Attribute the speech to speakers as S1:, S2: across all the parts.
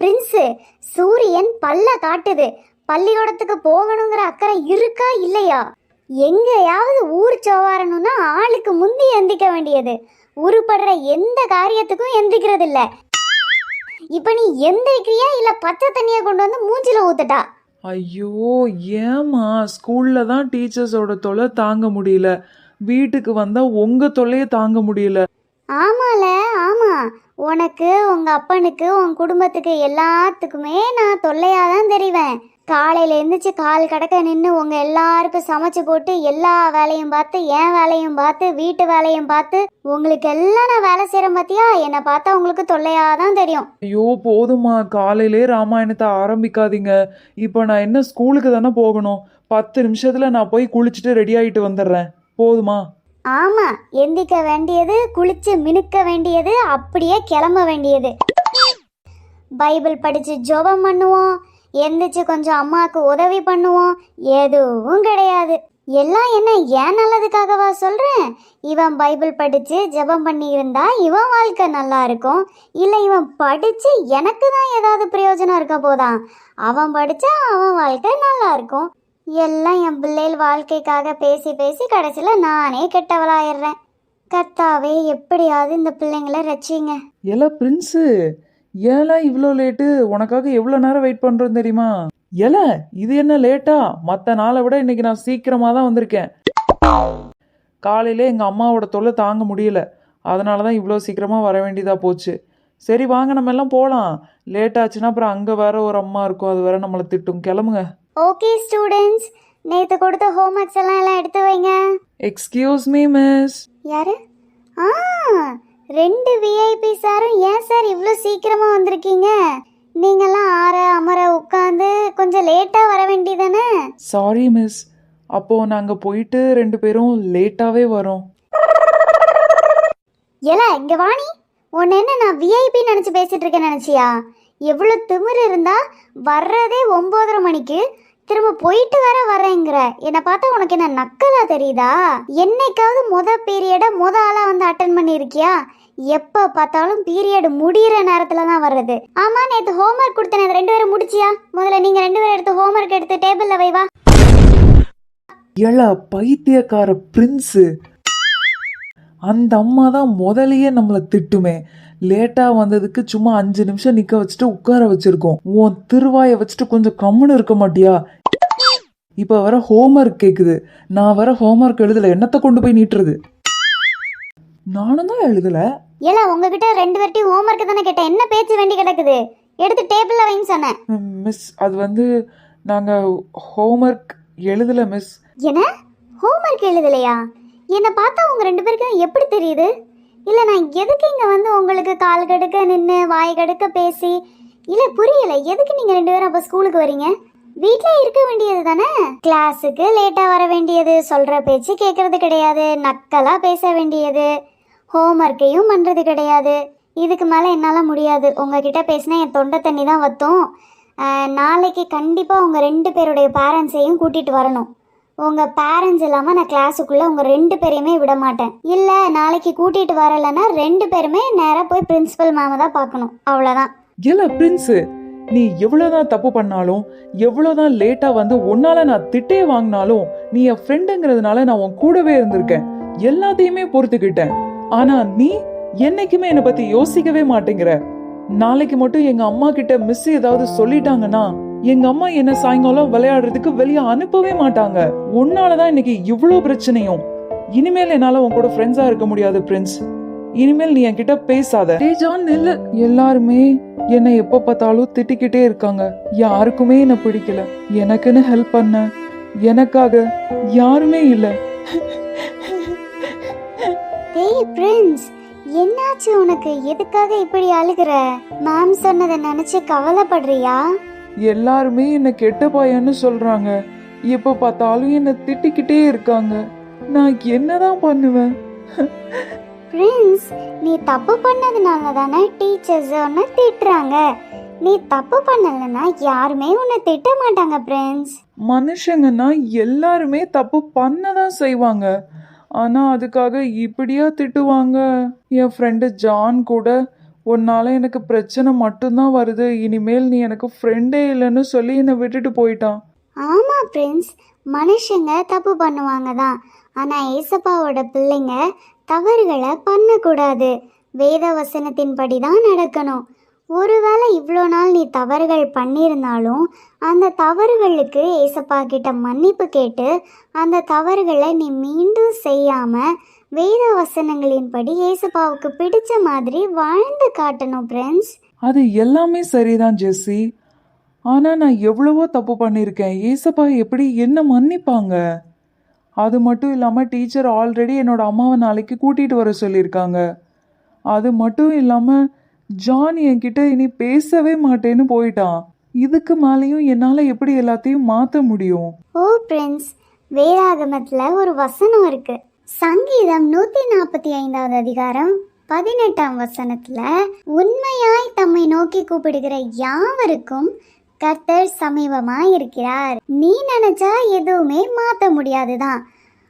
S1: Prince சூரியன் பல்ல காட்டுது. பள்ளிக்கூடத்துக்கு போகணுங்கிற அக்கறை இருக்கா இல்லையா? எங்கேயாவது ஊர் சோவாரணும்னா ஆளுக்கு முந்தி எந்திக்க வேண்டியது. உருப்படுற எந்த காரியத்துக்கும் எந்திக்கிறது இல்ல இப்ப நீ எந்திரிக்கிறியா இல்ல பச்சை தண்ணியை கொண்டு வந்து மூஞ்சில ஊத்துட்டா?
S2: ஐயோ ஏம்மா? ஸ்கூல்ல தான் டீச்சர்ஸோட தொலை தாங்க முடியல. வீட்டுக்கு வந்தா உங்க தொல்லையை தாங்க முடியல.
S1: ஆமால ஆமா. உனக்கு உங்க அப்பனுக்கு உன் குடும்பத்துக்கு எல்லாத்துக்குமே நான் தொல்லையா தான் தெரிவேன். காலையில எந்திரிச்சு கால் கடக்க நின்று உங்க எல்லாருக்கும் சமைச்சு போட்டு எல்லா வேலையும் பார்த்து என் வேலையும் பார்த்து வீட்டு வேலையும் பார்த்து உங்களுக்கு எல்லாம் நான் வேலை செய்யறேன் பாத்தியா? என்னை பார்த்தா உங்களுக்கு தொல்லையாக தான் தெரியும்.
S2: ஐயோ போதுமா காலையிலே ராமாயணத்தை ஆரம்பிக்காதீங்க. இப்போ நான் என்ன ஸ்கூலுக்கு தானே போகணும். பத்து நிமிஷத்துல நான் போய் குளிச்சுட்டு ரெடி ஆயிட்டு வந்துடுறேன். போதுமா?
S1: ஆமா எந்திக்க வேண்டியது குளிச்சு மினுக்க வேண்டியது அப்படியே கிளம்ப வேண்டியது. பைபிள் படிச்சு ஜெபம் பண்ணுவோம் எந்திரிச்சு கொஞ்சம் அம்மாவுக்கு உதவி பண்ணுவோம் எதுவும் கிடையாது. எல்லாம் என்ன ஏன் நல்லதுக்காகவா சொல்றேன்? இவன் பைபிள் படிச்சு ஜெபம் பண்ணி இருந்தா இவன் வாழ்க்கை நல்லா இருக்கும். இல்ல இவன் படிச்சு எனக்கு தான் ஏதாவது பிரயோஜனம் இருக்க போதான் அவன் படிச்சா அவன் வாழ்க்கை நல்லா இருக்கும். எல்லாம் என் பிள்ளைகள் வாழ்க்கைக்காக பேசி பேசி கடைசியில் நானே கெட்டவளாயிடுறேன். கத்தாவே எப்படியாவது இந்த பிள்ளைங்கள ரட்சிங்க.
S2: ஏல பிரின்ஸு ஏலா இவ்வளோ லேட்டு உனக்காக எவ்வளோ நேரம் வெயிட் பண்ணுறோம் தெரியுமா? ஏல இது என்ன லேட்டா? மற்ற நாளை விட இன்னைக்கு நான் சீக்கிரமாக தான் வந்திருக்கேன். காலையிலே எங்கள் அம்மாவோட தொல்லை தாங்க முடியல. அதனால தான் இவ்வளோ சீக்கிரமாக வர வேண்டியதாக போச்சு. சரி வாங்க நம்ம எல்லாம் போகலாம் லேட் ஆச்சுன்னா அப்புறம் அங்கே வேற ஒரு அம்மா இருக்கும். அது வேற நம்மளை திட்டும். கிளம்புங்க.
S1: ஓகே ஸ்டூடெண்ட்ஸ் நேற்று கொடுத்த ஹோம்ஒர்க்ஸ் எல்லாம் எல்லாம் எடுத்து வைங்க.
S2: எக்ஸ்கியூஸ் மீ மிஸ்
S1: யாரு? ஆ ரெண்டு விஐபி சாரும் ஏன் சார் இவ்வளோ சீக்கிரமா வந்திருக்கீங்க? நீங்கெல்லாம் ஆற அமர உட்காந்து கொஞ்சம் லேட்டாக வர வேண்டியதானே?
S2: சாரி மிஸ் அப்போது நாங்கள் போயிட்டு ரெண்டு பேரும் லேட்டாகவே வரோம்.
S1: ஏல இங்க வாணி உன்னை என்ன நான் விஐபி நினைச்சு பேசிட்டு இருக்கேன் நினைச்சியா? எவ்வளவு திமிரு இருந்தா வர்றதே ஒன்பதரை மணிக்கு திரும்ப போயிட்டு வர வரேங்கிற என்னை பார்த்தா உனக்கு என்ன நக்கலா தெரியுதா? என்னைக்காவது முத பீரியட முத ஆளா வந்து அட்டன் பண்ணியிருக்கியா? எப்ப பார்த்தாலும் பீரியட் முடியிற நேரத்துல தான் வர்றது. ஆமா நேத்து ஹோம்ஒர்க் கொடுத்தேன். ரெண்டு பேரும் முடிச்சியா? முதல்ல நீங்க ரெண்டு பேரும் எடுத்து ஹோம்ஒர்க் எடுத்து டேபிள்ல வைவா வா
S2: பைத்தியக்கார பிரின்ஸு அந்த அம்மா தான் முதலையே நம்மளை திட்டுமே. லேட்டா வந்ததுக்கு சும்மா அஞ்சு நிமிஷம் நிக்க வச்சுட்டு உட்கார வச்சிருக்கோம். உன் திருவாயை வச்சுட்டு கொஞ்சம் கம்முன்னு இருக்க மாட்டியா? இப்ப வர ஹோம்ஒர்க் கேக்குது. நான் வர ஹோம்ஒர்க் எழுதல. என்னத்தை கொண்டு போய் நீட்டுறது? நானும் தான் எழுதல.
S1: ஏல உங்ககிட்ட ரெண்டு பேர்ட்டையும் ஹோம்ஒர்க் தானே கேட்டேன். என்ன பேச்சு வேண்டி கிடக்குது? எடுத்து டேபிள்ல வைன்னு சொன்னேன்.
S2: மிஸ் அது வந்து நாங்க ஹோம்ஒர்க் எழுதல மிஸ்
S1: என்ன? ஹோம்ஒர்க் எழுதலையா? என்னை பார்த்தா உங்க ரெண்டு பேருக்கும் எப்படி தெரியுது? இல்லை நான் எதுக்கு இங்கே வந்து உங்களுக்கு கால் கடுக்க நின்று வாய் கடுக்க பேசி? இல்லை புரியல. எதுக்கு நீங்கள் ரெண்டு பேரும் அப்போ ஸ்கூலுக்கு வரீங்க வீட்டில் இருக்க வேண்டியது தானே? கிளாஸுக்கு லேட்டாக வர வேண்டியது சொல்கிற பேச்சு கேட்குறது கிடையாது நக்கலாக பேச வேண்டியது. ஹோம்ஒர்க்கையும் பண்ணுறது கிடையாது. இதுக்கு மேலே என்னால் முடியாது. உங்ககிட்ட பேசினா என் தொண்டை தண்ணி தான் வத்தும். நாளைக்கு கண்டிப்பாக உங்கள் ரெண்டு பேருடைய பேரண்ட்ஸையும் கூட்டிகிட்டு வரணும். உங்க பேரண்ட்ஸ் இல்லாம நான் கிளாஸுக்குள்ள உங்க ரெண்டு பேரையுமே விட மாட்டேன். இல்ல நாளைக்கு கூட்டிட்டு வரலைன்னா ரெண்டு பேருமே நேரா போய் பிரின்சிபல் மேம தான் பார்க்கணும். அவ்வளவுதான்.
S2: இல்ல பிரின்ஸு நீ எவ்வளவுதான் தப்பு பண்ணாலும் எவ்வளவுதான் லேட்டா வந்து உன்னால நான் திட்டே வாங்கினாலும் நீ என் ஃப்ரெண்டுங்கிறதுனால நான் உன் கூடவே இருந்திருக்கேன். எல்லாத்தையுமே பொறுத்துக்கிட்டேன். ஆனா நீ என்னைக்குமே என்னை பத்தி யோசிக்கவே மாட்டேங்கிற. நாளைக்கு மட்டும் எங்க அம்மா கிட்ட மிஸ் ஏதாவது சொல்லிட்டாங்கன்னா எங்க அம்மா என்ன சாயங்காலம் விளையாடுறதுக்கு வெளியே அனுப்பவே மாட்டாங்க. உன்னாலதான் இன்னைக்கு இவ்வளோ பிரச்சனையும். இனிமேல் என்னால உன் கூட ஃப்ரெண்ட்ஸா இருக்க முடியாது பிரின்ஸ் இனிமேல் நீ என்கிட்ட பேசாத. டேய் ஜான் நில்லு. எல்லாருமே என்னை எப்ப பார்த்தாலும் திட்டிக்கிட்டே இருக்காங்க. யாருக்குமே என்ன பிடிக்கல. எனக்குன்னு ஹெல்ப் பண்ண. எனக்காக யாருமே இல்ல.
S1: டேய் பிரின்ஸ் என்னாச்சு உனக்கு? எதுக்காக இப்படி அழுகுற? மேம் சொன்னதை நினைச்சு கவலைப்படுறியா?
S2: எல்லாருமே என்ன கெட்ட பையன்னு சொல்றாங்க. எப்ப பார்த்தாலும் என்ன திட்டிக்கிட்டே இருக்காங்க. நான் என்னதான் பண்ணுவேன்?
S1: பிரின்ஸ் நீ தப்பு பண்ணதுனால தானே டீச்சர்ஸ் உன்னை திட்டுறாங்க. நீ தப்பு பண்ணலைன்னா யாருமே உன்னை திட்ட மாட்டாங்க பிரின்ஸ்
S2: மனுஷங்கன்னா எல்லாருமே தப்பு பண்ணதான் செய்வாங்க. ஆனா அதுக்காக இப்படியா திட்டுவாங்க? என் ஃப்ரெண்டு ஜான் கூட உன்னால் எனக்கு பிரச்சனை மட்டும்தான் வருது. இனிமேல் நீ எனக்கு ஃப்ரெண்டே இல்லைன்னு சொல்லி என்னை விட்டுட்டு போயிட்டான்.
S1: ஆமாம் பிரின்ஸ் மனுஷங்க தப்பு பண்ணுவாங்க தான். ஆனால் ஏசப்பாவோட பிள்ளைங்க தவறுகளை பண்ணக்கூடாது. வேத வசனத்தின்படி தான் நடக்கணும். ஒருவேளை இவ்வளோ நாள் நீ தவறுகள் பண்ணியிருந்தாலும் அந்த தவறுகளுக்கு ஏசப்பா கிட்ட மன்னிப்பு கேட்டு அந்த தவறுகளை நீ மீண்டும் செய்யாமல் வேத வசனங்களின்படி ஏசப்பாவுக்கு பிடிச்ச மாதிரி வாழ்ந்து காட்டணும் ஃப்ரெண்ட்ஸ்
S2: அது எல்லாமே சரிதான் ஜெஸ்ஸி. ஆனா நான் எவ்வளவோ தப்பு பண்ணியிருக்கேன். ஏசப்பா எப்படி என்ன மன்னிப்பாங்க? அது மட்டும் இல்லாமல் டீச்சர் ஆல்ரெடி என்னோட அம்மாவை நாளைக்கு கூட்டிகிட்டு வர சொல்லியிருக்காங்க. அது மட்டும் இல்லாமல் ஜான் என்கிட்ட இனி பேசவே மாட்டேன்னு போயிட்டான். இதுக்கு மேலேயும் என்னால் எப்படி எல்லாத்தையும் மாற்ற முடியும்?
S1: ஓ பிரின்ஸ் வேதாகமத்தில் ஒரு வசனம் இருக்கு. சங்கீதம் நூற்றி நாற்பத்தி ஐந்தாவது அதிகாரம் பதினெட்டாம் வசனத்துல உண்மையாய் தம்மை நோக்கி கூப்பிடுகிற யாவருக்கும் கர்த்தர் சமீபமாய் இருக்கிறார் நீ நினைச்சா எதுவுமே மாற்ற முடியாதுதான்.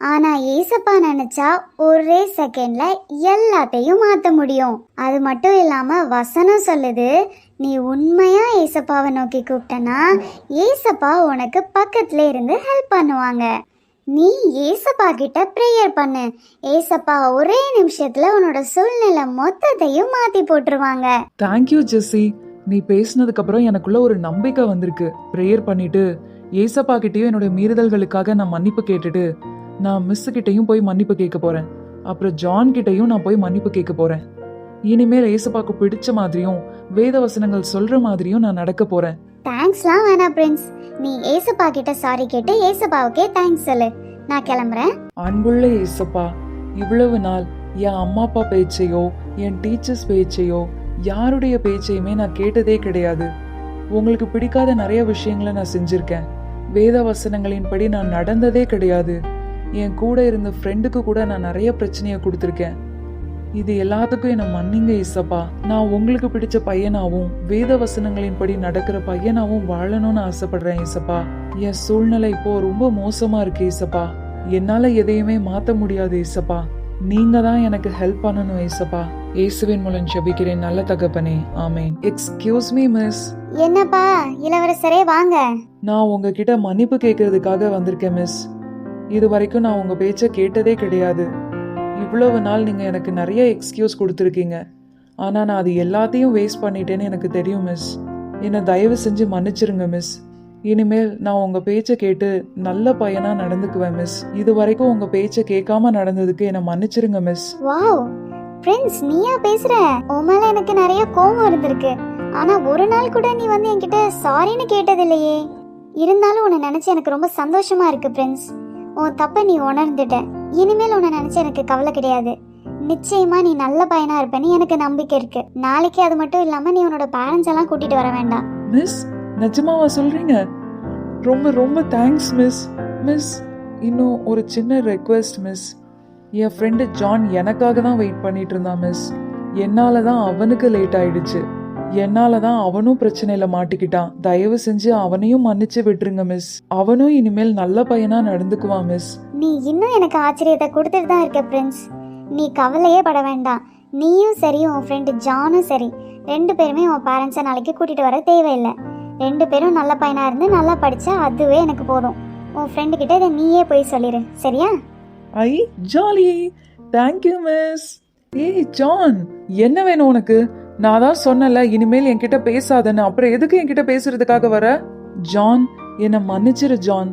S1: ஆனா ஏசப்பா நினைச்சா ஒரே செகண்ட்ல எல்லாத்தையும் மாற்ற முடியும். அது மட்டும் இல்லாம வசனம் சொல்லுது நீ உண்மையா ஏசப்பாவை நோக்கி கூப்பிட்டனா ஏசப்பா உனக்கு பக்கத்துல இருந்து ஹெல்ப் பண்ணுவாங்க. நீ ஏசப்பா கிட்ட ப்ரேயர் பண்ணு. ஏசப்பா ஒரே நிமிஷத்துல உன்னோட சூழ்நிலை மொத்தத்தையும் மாத்தி போட்டுருவாங்க.
S2: தேங்க்யூ ஜெஸ்ஸி நீ பேசினதுக்கு அப்புறம் எனக்குள்ள ஒரு நம்பிக்கை வந்திருக்கு. ப்ரேயர் பண்ணிட்டு ஏசப்பா கிட்டேயும் என்னோட மீறுதல்களுக்காக நான் மன்னிப்பு கேட்டுட்டு நான் மிஸ் கிட்டயும் போய் மன்னிப்பு கேட்க போறேன். அப்புறம் ஜான் கிட்டயும் நான் போய் மன்னிப்பு கேட்க போறேன். இனிமேல் ஏசப்பாக்கு பிடிச்ச மாதிரியும் வேத வசனங்கள் சொல்ற மாதிரியும் நான் நடக்க போறேன்.
S1: தேங்க்ஸ்லாம் வேணாம் பிரின்ஸ் நீ ஏசப்பா கிட்ட சாரி கேட்டு ஏசப்பாவுக்கே தேங்க்ஸ் சொல்லு. நான் கிளம்புறேன்.
S2: அன்புள்ள ஏசப்பா இவ்வளவு நாள் என் அம்மா அப்பா பேச்சையோ என் டீச்சர்ஸ் பேச்சையோ யாருடைய பேச்சையுமே நான் கேட்டதே கிடையாது. உங்களுக்கு பிடிக்காத நிறைய விஷயங்களை நான் செஞ்சிருக்கேன். வேத வசனங்களின்படி நான் நடந்ததே கிடையாது. என் கூட இருந்த ஃப்ரெண்டுக்கு கூட நான் நிறைய பிரச்சனையை கொடுத்துருக்கேன். இது எல்லாத்துக்கும் என்னை மன்னிங்க இசப்பா. நான் உங்களுக்கு பிடிச்ச பையனாவும் வேத வசனங்களின்படி நடக்கிற பையனாவும் வாழணும்னு ஆசைப்படுறேன் இசப்பா. என் சூழ்நிலை இப்போ ரொம்ப மோசமா இருக்கு இசப்பா. என்னால எதையுமே மாத்த முடியாது இசப்பா. நீங்க தான் எனக்கு ஹெல்ப் பண்ணணும் இசப்பா. இயேசுவின் மூலம் ஜெபிக்கிறேன் நல்ல தகப்பனே. ஆமென். எக்ஸ்கியூஸ் மீ மிஸ்
S1: என்னப்பா இளவரசரே வாங்க.
S2: நான் உங்ககிட்ட மன்னிப்பு கேட்கறதுக்காக வந்திருக்கேன் மிஸ் இது வரைக்கும் நான் உங்க பேச்ச கேட்டதே கிடையாது. இவ்வளவு நாள் நீங்கள் எனக்கு நிறைய எக்ஸ்கியூஸ் கொடுத்துருக்கீங்க. ஆனால் நான் அது எல்லாத்தையும் வேஸ்ட் பண்ணிட்டேன்னு எனக்கு தெரியும் மிஸ் என்னை தயவு செஞ்சு மன்னிச்சிருங்க மிஸ் இனிமேல் நான் உங்கள் பேச்சை கேட்டு நல்ல பையனாக நடந்துக்குவேன் மிஸ் இது வரைக்கும் உங்கள் பேச்சை கேட்காம நடந்ததுக்கு என்னை மன்னிச்சிருங்க மிஸ்
S1: வாவ் பிரின்ஸ் நீயா பேசுற? உன் எனக்கு நிறைய கோவம் இருந்திருக்கு. ஆனா ஒரு நாள் கூட நீ வந்து என்கிட்ட சாரின்னு கேட்டதில்லையே. இருந்தாலும் உன்னை நினைச்சு எனக்கு ரொம்ப சந்தோஷமா இருக்கு பிரின்ஸ் உன் தப்பை நீ உணர்ந்துட்ட. இனிமேல் உன்னை நினைச்சு எனக்கு கவலை கிடையாது. நிச்சயமா நீ நல்ல பையனா இருப்பேன்னு எனக்கு நம்பிக்கை இருக்கு. நாளைக்கு அது மட்டும் இல்லாம நீ உன்னோட பேரண்ட்ஸ் எல்லாம் கூட்டிட்டு வர வேண்டாம்.
S2: மிஸ் நிஜமாவா சொல்றீங்க? ரொம்ப ரொம்ப தேங்க்ஸ் மிஸ் மிஸ் இன்னும் ஒரு சின்ன ரெக்வெஸ்ட் மிஸ் என் ஃப்ரெண்டு ஜான் எனக்காக தான் வெயிட் பண்ணிட்டு இருந்தான் மிஸ் என்னால தான் அவனுக்கு லேட் ஆயிடுச்சு. என்னால தான் அவனும் பிரச்சனையில மாட்டிக்கிட்டான். தயவு செஞ்சு அவனையும் மன்னிச்சு விட்டுருங்க மிஸ். அவனும் இனிமேல் நல்ல பையனா நடந்துக்குவான் மிஸ்.
S1: நீ இன்னும் எனக்கு ஆச்சரியத்தை கொடுத்துட்டு தான் இருக்க பிரின்ஸ். நீ கவலையே பட வேண்டாம். நீயும் சரி உன் ஃப்ரெண்டு ஜானும் சரி. ரெண்டு பேருமே உன் பேரண்ட்ஸை நாளைக்கு கூட்டிட்டு வர தேவையில்லை. ரெண்டு பேரும் நல்ல பையனா இருந்து நல்லா படிச்சா அதுவே எனக்கு போதும். உன் ஃப்ரெண்டு கிட்ட இதை நீயே போய் சொல்லிடு சரியா?
S2: ஐ ஜாலி. தேங்க்யூ மிஸ் ஏய் ஜான் என்ன வேணும் உனக்கு? நான் தான் சொன்னல இனிமேல் என்கிட்ட பேசாதன்னு. அப்புறம் எதுக்கு என்கிட்ட பேசுறதுக்காக வர? ஜான் என்னை மன்னிச்சிரு ஜான்.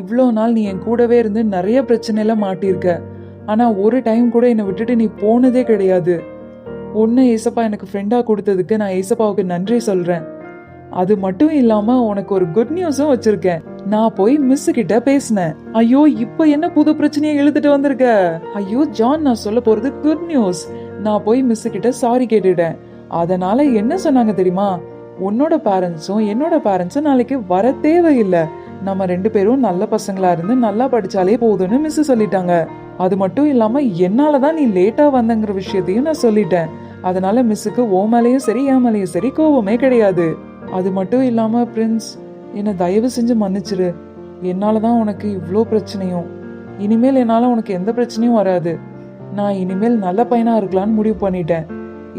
S2: இவ்வளோ நாள் நீ என் கூடவே இருந்து நிறைய பிரச்சனையில மாட்டியிருக்க. ஆனா ஒரு டைம் கூட என்னை விட்டுட்டு நீ போனதே கிடையாது. ஒன்று ஏசப்பா எனக்கு ஃப்ரெண்டாக கொடுத்ததுக்கு நான் ஏசப்பாவுக்கு நன்றி சொல்கிறேன் அது மட்டும் இல்லாமல் உனக்கு ஒரு குட் நியூஸும் வச்சுருக்கேன். நான் போய் மிஸ் கிட்ட பேசினேன். ஐயோ இப்போ என்ன புது பிரச்சனையை எழுதிட்டு வந்திருக்க? ஐயோ ஜான் நான் சொல்ல போகிறது குட் நியூஸ் நான் போய் மிஸ் கிட்ட சாரி கேட்டுட்டேன். அதனால என்ன சொன்னாங்க தெரியுமா? உன்னோட பேரண்ட்ஸும் என்னோட பேரண்ட்ஸும் நாளைக்கு வர தேவையில்லை. நம்ம ரெண்டு பேரும் நல்ல பசங்களா இருந்து நல்லா படிச்சாலே போதும்னு மிஸ் சொல்லிட்டாங்க. அது மட்டும் இல்லாம என்னால தான் நீ லேட்டா வந்தங்கிற விஷயத்தையும் நான் சொல்லிட்டேன். அதனால மிஸ்ஸுக்கு ஓ மேலேயும் சரி என் மேலேயும் சரி கோவமே கிடையாது. அது மட்டும் இல்லாம பிரின்ஸ் என்னை தயவு செஞ்சு மன்னிச்சிரு. என்னால தான் உனக்கு இவ்வளோ பிரச்சனையும். இனிமேல் என்னால் உனக்கு எந்த பிரச்சனையும் வராது. நான் இனிமேல் நல்ல பையனாக இருக்கலாம்னு முடிவு பண்ணிட்டேன்.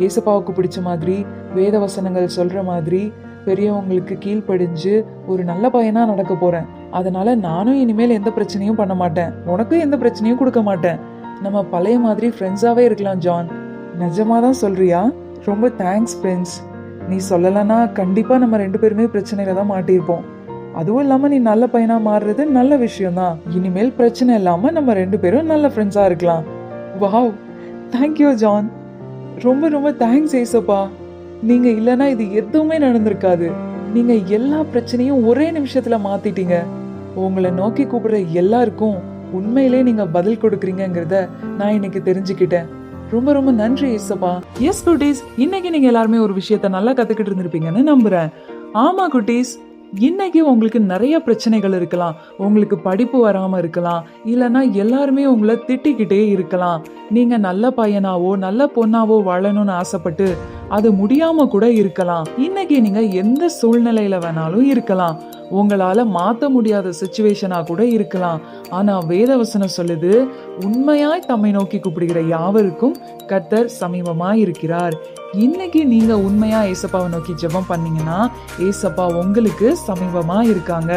S2: ஏசப்பாவுக்கு பிடிச்ச மாதிரி வேத வசனங்கள் சொல்கிற மாதிரி பெரியவங்களுக்கு கீழ்ப்படிஞ்சு ஒரு நல்ல பையனாக நடக்க போகிறேன் அதனால் நானும் இனிமேல் எந்த பிரச்சனையும் பண்ண மாட்டேன். உனக்கும் எந்த பிரச்சனையும் கொடுக்க மாட்டேன். நம்ம பழைய மாதிரி ஃப்ரெண்ட்ஸாகவே இருக்கலாம் ஜான். நிஜமாக தான் சொல்கிறியா ரொம்ப தேங்க்ஸ் ஃப்ரெண்ட்ஸ் நீ சொல்லலைன்னா கண்டிப்பாக நம்ம ரெண்டு பேருமே பிரச்சனையில் தான் மாட்டியிருப்போம். அதுவும் இல்லாமல் நீ நல்ல பையனாக மாறுறது நல்ல விஷயம்தான். இனிமேல் பிரச்சனை இல்லாமல் நம்ம ரெண்டு பேரும் நல்ல ஃப்ரெண்ட்ஸாக இருக்கலாம். Wow thank you John. ரொம்ப ரொம்ப தேங்க்ஸ் ஏசப்பா. நீங்க இல்லனா இது எதுவுமே நடந்திருக்காது. நீங்க எல்லா பிரச்சனையும் ஒரே நிமிஷத்துல மாத்திட்டீங்க. உங்களை நோக்கி கூப்பிடுற எல்லாருக்கும் உண்மையிலே நீங்க பதில் கொடுக்குறீங்கிறத நான் இன்னைக்கு தெரிஞ்சுக்கிட்டேன். ரொம்ப ரொம்ப நன்றி ஏசப்பா. எஸ் குட்டீஸ். இன்னைக்கு நீங்க எல்லாருமே ஒரு விஷயத்த நல்லா கத்துக்கிட்டு இருந்திருப்பீங்கன்னு நம்புறேன். ஆமா குட்டீஸ். இன்னைக்கு உங்களுக்கு நிறைய பிரச்சனைகள் இருக்கலாம். உங்களுக்கு படிப்பு வராமல் இருக்கலாம். இல்லைன்னா எல்லாருமே உங்களை திட்டிக்கிட்டே இருக்கலாம். நீங்கள் நல்ல பையனாவோ நல்ல பொண்ணாவோ வாழணும்னு ஆசைப்பட்டு அது முடியாமல் கூட இருக்கலாம். இன்னைக்கு நீங்கள் எந்த சூழ்நிலையில் வேணாலும் இருக்கலாம். உங்களால் மாற்ற முடியாத சுச்சுவேஷனாக கூட இருக்கலாம். ஆனால் வேதவசனம் சொல்லுது உண்மையாய் தம்மை நோக்கி கூப்பிடுகிற யாவருக்கும் கர்த்தர் சமீபமாக இருக்கிறார் இன்னைக்கு நீங்க உண்மையா ஏசப்பாவை நோக்கி ஜெபம் பண்ணீங்கன்னா ஏசப்பா உங்களுக்கு சமீபமா இருக்காங்க.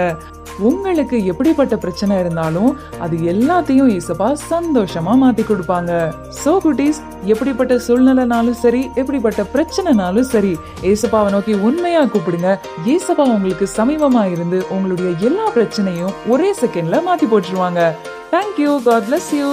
S2: உங்களுக்கு எப்படிப்பட்ட பிரச்சனை இருந்தாலும் அது எல்லாத்தையும் ஏசப்பா சந்தோஷமா மாத்தி கொடுப்பாங்க. சோ குட்டீஸ் எப்படிப்பட்ட சூழ்நிலைனாலும் சரி எப்படிப்பட்ட பிரச்சனைனாலும் சரி ஏசப்பாவை நோக்கி உண்மையா கூப்பிடுங்க. ஏசப்பா உங்களுக்கு சமீபமா இருந்து உங்களுடைய எல்லா பிரச்சனையும் ஒரே செகண்ட்ல மாத்தி போட்டுருவாங்க. Thank you God bless you